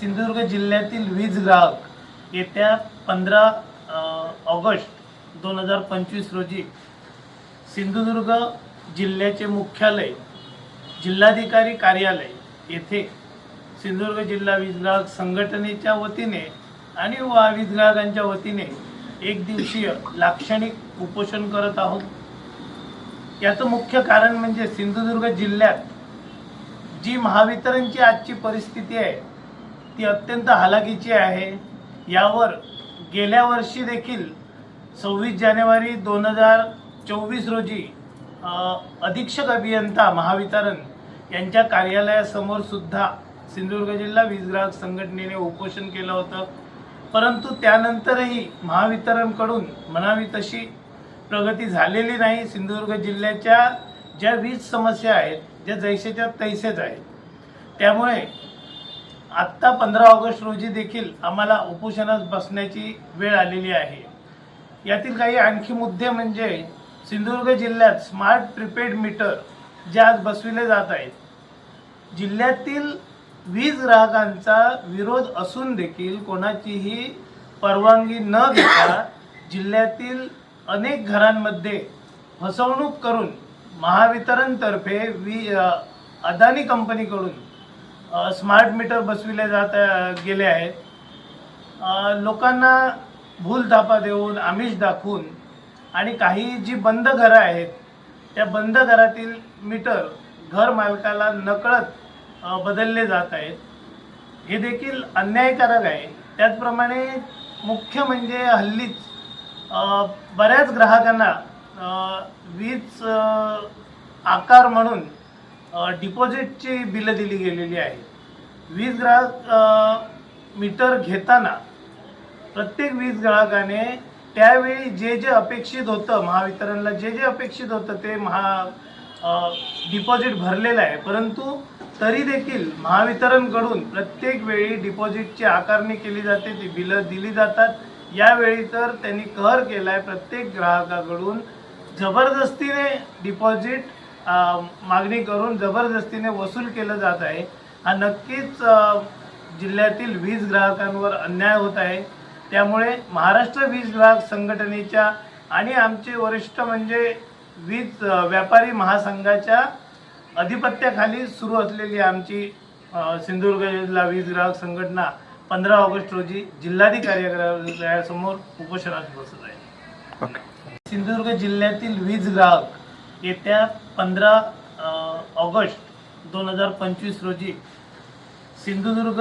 सिंधुदुर्ग जिल्ह्यातील वीज ग्राहक येत्या पंधरा ऑगस्ट दोन हजार पंचवीस रोजी सिंधुदुर्ग जिल्ह्याचे मुख्यालय जिल्हाधिकारी कार्यालय येथे सिंधुदुर्ग जिल्हा वीज ग्राहक संघटनेच्या वतीने आणि वा वीज ग्राहकांच्या वतीने एक दिवसीय लाक्षणिक उपोषण करत आहोत. याचं मुख्य कारण म्हणजे सिंधुदुर्ग जिल्ह्यात जी महावितरणची आजची परिस्थिती आहे ती अत्यंत हालाकीची आहे. यावर गेल्या वर्षी देखील सव्वीस जानेवारी दोन हजार चोवीस रोजी अधीक्षक अभियंता महावितरण यांच्या कार्यालयासमोर सुद्धा सिंधुदुर्ग जिल्हा वीज ग्राहक संघटनेने उपोषण केलं होतं. परंतु त्यानंतरही महावितरणकडून म्हणावी तशी प्रगती झालेली नाही. सिंधुदुर्ग जिल्ह्याच्या ज्या वीज समस्या आहेत ज्या जैसेच्या तैसेच आहेत त्यामुळे आत्ता पंधरा ऑगस्ट रोजी देखील आम्हाला उपोषणास बसण्याची वेळ आलेली आहे. यातील काही आणखी मुद्दे म्हणजे सिंधुदुर्ग जिल्ह्यात स्मार्ट प्रिपेड मीटर जे आज बसविले जात आहेत. जिल्ह्यातील वीज ग्राहकांचा विरोध असून देखील कोणाचीही परवानगी न घेता जिल्ह्यातील अनेक घरांमध्ये फसवणूक करून महावितरणतर्फे वी अदानी कंपनीकडून स्मार्ट मीटर बसविले जात गेले आहेत. लोकांना भूलथापा देऊन आमिष दाखवून आणि काही जी बंद घरं आहेत त्या बंद घरातील मीटर घर मालकाला नकळत बदलले जात आहेत. हे देखील अन्यायकारक आहे. त्याचप्रमाणे मुख्य म्हणजे हल्लीच बऱ्याच ग्राहकांना वीज आकार म्हणून डिपॉझिटची बिलं दिली गेलेली आहेत. वीज ग्राहक मीटर घेताना प्रत्येक वीज ग्राहकाने त्यावेळी जे जे अपेक्षित होतं महावितरणला जे जे अपेक्षित होतं ते महा डिपॉझिट भरलेलं आहे. परंतु तरी देखील महावितरणकडून प्रत्येक वेळी डिपॉझिटची आकारणी केली जाते ती बिलं दिली जातात. यावेळी तर त्यांनी कहर केला आहे प्रत्येक ग्राहकाकडून. जबरदस्तीने डिपॉझिट मागणी करून जबरदस्तीने वसूल केलं जात आहे. हा नक्कीच जिल्ह्यातील वीज ग्राहकांवर अन्याय होत आहे. त्यामुळे महाराष्ट्र वीज ग्राहक संघटनेच्या आणि आमचे वरिष्ठ म्हणजे वीज व्यापारी महासंघाच्या अधिपत्याखाली सुरू असलेली आमची सिंधुदुर्ग जिल्हा वीज ग्राहक संघटना पंधरा ऑगस्ट रोजी जिल्हाधिकारी कार्यालयासमोर उपोषणास बसत आहे. सिंधुदुर्ग जिल्ह्यातील वीज ग्राहक येत्या पंधरा ऑगस्ट दोन हजार पंचवीस रोजी सिंधुदुर्ग